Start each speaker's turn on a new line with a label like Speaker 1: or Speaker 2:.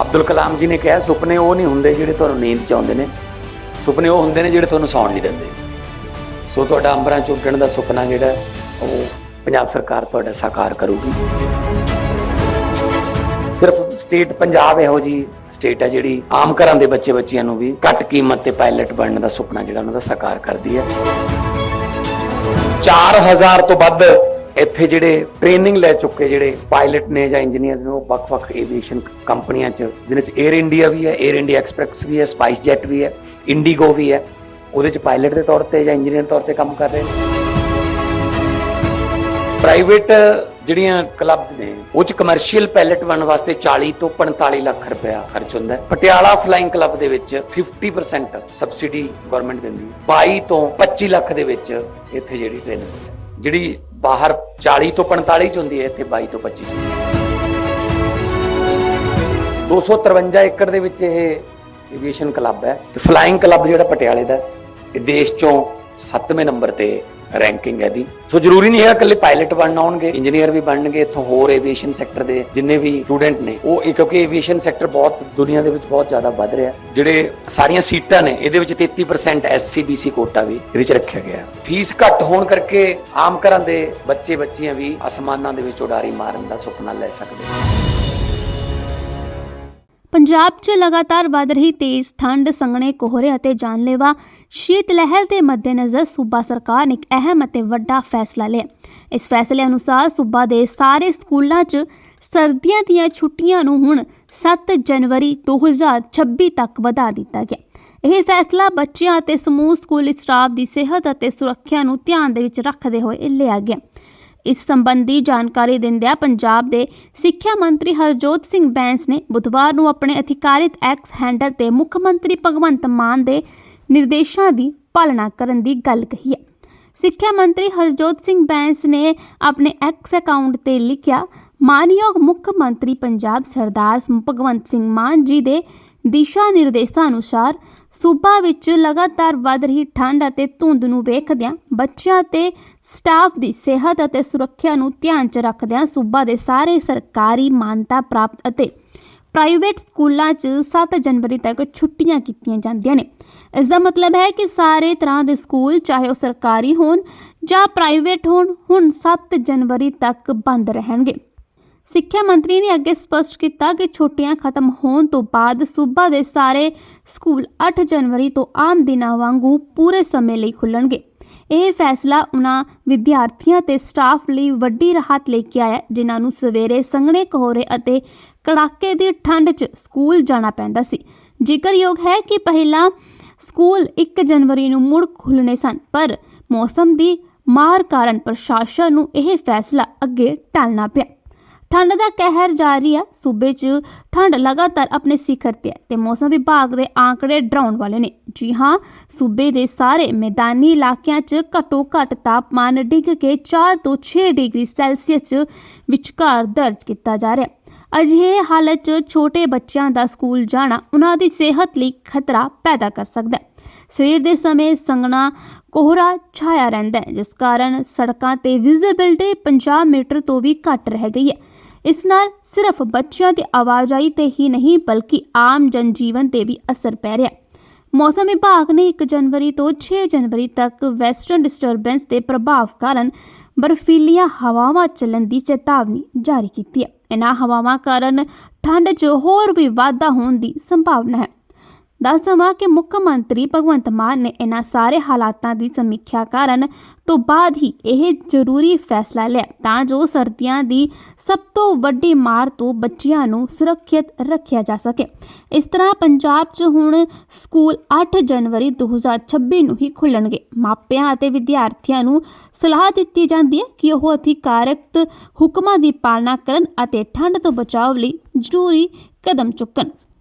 Speaker 1: ਅਬਦੁਲ ਕਲਾਮ ਜੀ ਨੇ ਕਿਹਾ, ਸੁਪਨੇ ਉਹ ਨਹੀਂ ਹੁੰਦੇ ਜਿਹੜੇ ਤੁਹਾਨੂੰ ਨੀਂਦ ਚ ਆਉਂਦੇ ਨੇ। ਸੁਪਨੇ ਉਹ ਹੁੰਦੇ ਨੇ ਜਿਹੜੇ ਤੁਹਾਨੂੰ ਸੌਣ ਨਹੀਂ ਦਿੰਦੇ। ਸੋ ਤੁਹਾਡਾ ਅੰਬਰਾਂ ਚ ਉੱਡਣ ਦਾ ਸੁਪਨਾ ਜਿਹੜਾ, ਉਹ ਪੰਜਾਬ ਸਰਕਾਰ ਤੁਹਾਡਾ ਸਾਕਾਰ ਕਰੂਗੀ। ਸਿਰਫ ਸਟੇਟ ਪੰਜਾਬ ਇਹੋ ਜੀ ਸਟੇਟ ਹੈ ਜਿਹੜੀ ਆਮ ਘਰਾਂ ਦੇ ਬੱਚੇ ਬੱਚਿਆਂ ਨੂੰ ਵੀ ਘੱਟ ਕੀਮਤ ਤੇ ਪਾਇਲਟ ਬਣਨ ਦਾ ਸੁਪਨਾ ਜਿਹੜਾ ਉਹਨਾਂ ਦਾ ਸਾਕਾਰ ਕਰਦੀ ਹੈ। 4000 ਤੋਂ ਵੱਧ ਇੱਥੇ ਜਿਹੜੇ ਟ੍ਰੇਨਿੰਗ ਲੈ ਚੁੱਕੇ ਜਿਹੜੇ ਪਾਇਲਟ ਨੇ ਜਾਂ ਇੰਜੀਨੀਅਰਸ ਨੇ, ਉਹ ਵੱਖ-ਵੱਖ ਏਵੀਏਸ਼ਨ ਕੰਪਨੀਆਂ 'ਚ, ਜਿਹਨਾਂ 'ਚ 에ਅਰ ਇੰਡੀਆ ਵੀ ਹੈ 에ਅਰ ਇੰਡੀਆ ਐਕਸਪ੍ਰੈਸ ਵੀ ਹੈ ਸਪਾਈਸ ਜੈਟ ਵੀ ਹੈ ਇੰਡੀਗੋ ਵੀ ਹੈ। ਉਹਦੇ 'ਚ ਪਾਇਲਟ ਦੇ ਤੌਰ ਤੇ ਜਾਂ ਇੰਜੀਨੀਅਰ ਤੌਰ ਤੇ ਕੰਮ ਕਰ ਰਹੇ ਨੇ। ਪ੍ਰਾਈਵੇਟ ਜਿਹੜੀਆਂ ਕਲੱਬਸ ਨੇ, ਉਹ 'ਚ ਕਮਰਸ਼ੀਅਲ ਪਾਇਲਟ ਬਣਨ ਵਾਸਤੇ 40 ਤੋਂ 45 ਲੱਖ ਰੁਪਇਆ ਖਰਚ ਹੁੰਦਾ ਹੈ। ਪਟਿਆਲਾ ਫਲਾਈਂਗ ਕਲੱਬ ਦੇ ਵਿੱਚ 50% ਸਬਸਿਡੀ ਗਵਰਨਮੈਂਟ ਦਿੰਦੀ ਹੈ। 22 ਤੋਂ 25 ਲੱਖ ਦੇ ਵਿੱਚ ਇੱਥੇ ਜਿਹੜੀ ਟ੍ਰੇਨਿੰਗ ਜਿਹੜੀ ਬਾਹਰ 40 ਤੋਂ 45 ਚ ਹੁੰਦੀ ਹੈ, ਇੱਥੇ 22 ਤੋਂ 25 ਚ ਹੁੰਦੀ ਹੈ। 253 ਏਕੜ ਦੇ ਵਿੱਚ ਇਹ ਐਵੀਏਸ਼ਨ ਕਲੱਬ ਹੈ ਤੇ ਫਲਾਈਂਗ ਕਲੱਬ ਜਿਹੜਾ ਪਟਿਆਲੇ ਦਾ ਇਹ ਦੇਸ਼ ਚੋਂ 7ਵੇਂ ਨੰਬਰ ਤੇ ਰੈਂਕਿੰਗ ਹੈ ਦੀ। ਸੋ ਜ਼ਰੂਰੀ ਨਹੀਂ ਹੈ ਇਕੱਲੇ ਪਾਇਲਟ ਬਣਨਾ ਹੋਣਗੇ, ਇੰਜੀਨੀਅਰ ਵੀ ਬਣਨਗੇ, ਇੱਥੋਂ ਹੋਰ ਏਵੀਏਸ਼ਨ ਸੈਕਟਰ ਦੇ ਜਿੰਨੇ ਵੀ ਸਟੂਡੈਂਟ ਨੇ, ਉਹ ਇਹ ਕਿਉਂਕਿ ਏਵੀਏਸ਼ਨ ਸੈਕਟਰ ਬਹੁਤ ਦੁਨੀਆ ਦੇ ਵਿੱਚ ਬਹੁਤ ਜ਼ਿਆਦਾ ਵੱਧ ਰਿਹਾ। ਜਿਹੜੇ ਸਾਰੀਆਂ ਸੀਟਾਂ ਨੇ, ਇਹਦੇ ਵਿੱਚ 33% ਐਸਸੀਬੀਸੀ ਕੋਟਾ ਵੀ ਇਹਦੇ ਵਿੱਚ ਰੱਖਿਆ ਗਿਆ। ਫੀਸ ਘੱਟ ਹੋਣ ਕਰਕੇ ਆਮ ਘਰਾਂ ਦੇ ਬੱਚੇ ਬੱਚੀਆਂ ਵੀ ਅਸਮਾਨਾਂ ਦੇ ਵਿੱਚ ਉਡਾਰੀ ਮਾਰਨ ਦਾ ਸੁਪਨਾ ਲੈ ਸਕਦੇ ਨੇ।
Speaker 2: ਪੰਜਾਬ 'ਚ ਲਗਾਤਾਰ ਵਧ ਰਹੀ ਤੇਜ਼ ਠੰਡ, ਸੰਘਣੇ ਕੋਹਰੇ ਅਤੇ ਜਾਨਲੇਵਾ ਸ਼ੀਤ ਲਹਿਰ ਦੇ ਮੱਦੇਨਜ਼ਰ ਸੂਬਾ ਸਰਕਾਰ ਨੇ ਇੱਕ ਅਹਿਮ ਅਤੇ ਵੱਡਾ ਫੈਸਲਾ ਲਿਆ। ਇਸ ਫੈਸਲੇ ਅਨੁਸਾਰ ਸੂਬਾ ਦੇ ਸਾਰੇ ਸਕੂਲਾਂ 'ਚ ਸਰਦੀਆਂ ਦੀਆਂ ਛੁੱਟੀਆਂ ਨੂੰ ਹੁਣ 7 ਜਨਵਰੀ 2026 ਤੱਕ ਵਧਾ ਦਿੱਤਾ ਗਿਆ। ਇਹ ਫੈਸਲਾ ਬੱਚਿਆਂ ਅਤੇ ਸਮੂਹ ਸਕੂਲੀ ਸਟਾਫ ਦੀ ਸਿਹਤ ਅਤੇ ਸੁਰੱਖਿਆ ਨੂੰ ਧਿਆਨ ਦੇ ਵਿੱਚ ਰੱਖਦੇ ਹੋਏ ਲਿਆ ਗਿਆ। ਇਸ ਸੰਬੰਧੀ ਜਾਣਕਾਰੀ ਦਿੰਦਿਆਂ ਪੰਜਾਬ ਦੇ ਸਿੱਖਿਆ ਮੰਤਰੀ ਹਰਜੋਤ ਸਿੰਘ ਬੈਂਸ ਨੇ ਬੁੱਧਵਾਰ ਨੂੰ ਆਪਣੇ ਅਧਿਕਾਰਿਤ ਐਕਸ ਹੈਂਡਲ ਤੇ ਮੁੱਖ ਮੰਤਰੀ ਭਗਵੰਤ ਮਾਨ ਦੇ ਨਿਰਦੇਸ਼ਾਂ ਦੀ ਪਾਲਣਾ ਕਰਨ ਦੀ ਗੱਲ ਕਹੀ ਹੈ। ਸਿੱਖਿਆ ਮੰਤਰੀ ਹਰਜੋਤ ਸਿੰਘ ਬੈਂਸ ਨੇ ਆਪਣੇ ਐਕਸ ਅਕਾਊਂਟ ਤੇ ਲਿਖਿਆ ਮਾਨਯੋਗ ਮੁੱਖ ਮੰਤਰੀ ਪੰਜਾਬ ਸਰਦਾਰ ਭਗਵੰਤ ਸਿੰਘ ਮਾਨ ਜੀ ਦੇ ਦਿਸ਼ਾ ਨਿਰਦੇਸ਼ਾਂ ਅਨੁਸਾਰ ਸੂਬਾ ਵਿੱਚ ਲਗਾਤਾਰ ਵੱਧ ਰਹੀ ਠੰਡ ਅਤੇ ਧੁੰਦ ਨੂੰ ਵੇਖਦਿਆਂ ਬੱਚਿਆਂ ਤੇ ਸਟਾਫ ਦੀ ਸਿਹਤ ਅਤੇ ਸੁਰੱਖਿਆ ਨੂੰ ਧਿਆਨ 'ਚ ਰੱਖਦਿਆਂ ਸੂਬਾ ਦੇ ਸਾਰੇ ਸਰਕਾਰੀ ਮਾਨਤਾ ਪ੍ਰਾਪਤ ਅਤੇ ਪ੍ਰਾਈਵੇਟ ਸਕੂਲਾਂ 'ਚ 7 ਜਨਵਰੀ ਤੱਕ ਛੁੱਟੀਆਂ ਕੀਤੀਆਂ ਜਾਂਦੀਆਂ ਨੇ। ਇਸ ਦਾ ਮਤਲਬ ਹੈ ਕਿ ਸਾਰੇ ਤਰ੍ਹਾਂ ਦੇ ਸਕੂਲ, ਚਾਹੇ ਉਹ ਸਰਕਾਰੀ ਹੋਣ ਜਾਂ ਪ੍ਰਾਈਵੇਟ ਹੋਣ, ਹੁਣ 7 ਜਨਵਰੀ ਤੱਕ ਬੰਦ ਰਹਿਣਗੇ। ਸਿੱਖਿਆ ਮੰਤਰੀ ਨੇ ਅੱਗੇ ਸਪਸ਼ਟ ਕੀਤਾ ਕਿ ਛੁੱਟੀਆਂ ਖਤਮ ਹੋਣ ਤੋਂ ਬਾਅਦ ਸੂਬਾ ਦੇ ਸਾਰੇ ਸਕੂਲ 8 ਜਨਵਰੀ ਤੋਂ ਆਮ ਦਿਨਾਂ ਵਾਂਗੂ ਪੂਰੇ ਸਮੇਂ ਲਈ ਖੁੱਲਣਗੇ ਇਹ ਫੈਸਲਾ ਉਹਨਾਂ ਵਿਦਿਆਰਥੀਆਂ ਤੇ ਸਟਾਫ ਲਈ ਵੱਡੀ ਰਾਹਤ ਲੈ ਕੇ ਆਇਆ, ਜਿਨ੍ਹਾਂ ਨੂੰ ਸਵੇਰੇ ਸੰਘਣੇ ਕੋਹਰੇ ਅਤੇ ਕੜਾਕੇ ਦੀ ਠੰਡ 'ਚ ਸਕੂਲ ਜਾਣਾ ਪੈਂਦਾ ਸੀ। ਜ਼ਿਕਰਯੋਗ ਹੈ ਕਿ ਪਹਿਲਾਂ ਸਕੂਲ 1 ਜਨਵਰੀ ਨੂੰ ਮੁੜ ਖੁੱਲ੍ਹਣੇ ਸਨ, ਪਰ ਮੌਸਮ ਦੀ ਮਾਰ ਕਾਰਨ ਪ੍ਰਸ਼ਾਸਨ ਨੂੰ ਇਹ ਫੈਸਲਾ ਅੱਗੇ ਟਾਲਣਾ ਪਿਆ। ਠੰਡ ਦਾ ਕਹਿਰ ਜਾਰੀ ਹੈ ਸੂਬੇ 'ਚ ਠੰਡ ਲਗਾਤਾਰ ਆਪਣੇ ਸਿਖਰ ਤੇ ਹੈ ਤੇ ਮੌਸਮ ਵਿਭਾਗ ਦੇ ਆંકੜੇ ਡਰਾਉਣ ਵਾਲੇ ਨੇ। ਜੀ ਹਾਂ, ਸੂਬੇ ਦੇ ਸਾਰੇ ਮੈਦਾਨੀ ਇਲਾਕਿਆਂ 'ਚ ਘੱਟੋ ਘੱਟ ਤਾਪਮਾਨ ਡਿੱਗ ਕੇ 4 ਤੋਂ 6 ਡਿਗਰੀ ਸੈਲਸੀਅਸ 'ਚ ਵਿਚਕਾਰ ਦਰਜ ਕੀਤਾ ਜਾ ਰਿਹਾ। ਅਜਿਹੇ ਹਾਲਤ 'ਚ ਛੋਟੇ ਬੱਚਿਆਂ ਦਾ ਸਕੂਲ ਜਾਣਾ ਉਹਨਾਂ ਦੀ ਸਿਹਤ ਲਈ ਖਤਰਾ ਪੈਦਾ ਕਰ ਸਕਦਾ ਹੈ। ਸਵੇਰ ਦੇ ਸਮੇਂ ਸੰਘਣਾ ਕੋਹਰਾ ਛਾਇਆ ਰਹਿੰਦਾ ਹੈ, ਜਿਸ ਕਾਰਨ ਸੜਕਾਂ ਤੇ ਵਿਜ਼ਿਬਿਲਟੀ 50 ਮੀਟਰ ਤੋਂ ਵੀ ਘੱਟ ਰਹਿ ਗਈ ਹੈ। ਇਸ ਨਾਲ ਸਿਰਫ ਬੱਚਿਆਂ ਦੀ ਆਵਾਜਾਈ ਤੇ ਹੀ ਨਹੀਂ, ਬਲਕਿ ਆਮ ਜਨਜੀਵਨ ਤੇ ਵੀ ਅਸਰ ਪੈ ਰਿਹਾ ਹੈ। ਮੌਸਮ ਵਿਭਾਗ ਨੇ 1 ਜਨਵਰੀ ਤੋਂ 6 ਜਨਵਰੀ ਤੱਕ ਵੈਸਟਰਨ ਡਿਸਟਰਬੈਂਸ ਦੇ ਪ੍ਰਭਾਵ ਕਾਰਨ ਬਰਫੀਲੀਆਂ ਹਵਾਵਾਂ ਚੱਲਣ ਦੀ ਚੇਤਾਵਨੀ ਜਾਰੀ ਕੀਤੀ ਹੈ। ਇਹਨਾਂ ਹਵਾਵਾਂ ਕਾਰਨ ਠੰਡ 'ਚ ਹੋਰ ਵੀ ਵਾਧਾ ਹੋਣ ਦੀ ਸੰਭਾਵਨਾ ਹੈ। ਦੱਸ ਦੇਵਾਂ ਕਿ ਮੁੱਖ ਮੰਤਰੀ ਭਗਵੰਤ ਮਾਨ ਨੇ ਇਹਨਾਂ ਸਾਰੇ ਹਾਲਾਤਾਂ ਦੀ ਸਮੀਖਿਆ ਕਰਨ ਤੋਂ ਬਾਅਦ ਹੀ ਇਹ ਜ਼ਰੂਰੀ ਫੈਸਲਾ ਲਿਆ, ਤਾਂ ਜੋ ਸਰਦੀਆਂ ਦੀ ਸਭ ਤੋਂ ਵੱਡੀ ਮਾਰ ਤੋਂ ਬੱਚਿਆਂ ਨੂੰ ਸੁਰੱਖਿਅਤ ਰੱਖਿਆ ਜਾ ਸਕੇ। ਇਸ ਤਰ੍ਹਾਂ ਪੰਜਾਬ 'ਚ ਹੁਣ ਸਕੂਲ 8 ਜਨਵਰੀ 2026 ਨੂੰ ਹੀ ਖੁੱਲਣਗੇ। ਮਾਪਿਆਂ ਅਤੇ ਵਿਦਿਆਰਥੀਆਂ ਨੂੰ ਸਲਾਹ ਦਿੱਤੀ ਜਾਂਦੀ ਹੈ ਕਿ ਉਹ ਅਧਿਕਾਰਕ ਹੁਕਮਾਂ ਦੀ ਪਾਲਣਾ ਕਰਨ ਅਤੇ ਠੰਡ ਤੋਂ ਬਚਾਅ ਲਈ ਜ਼ਰੂਰੀ ਕਦਮ ਚੁੱਕਣ।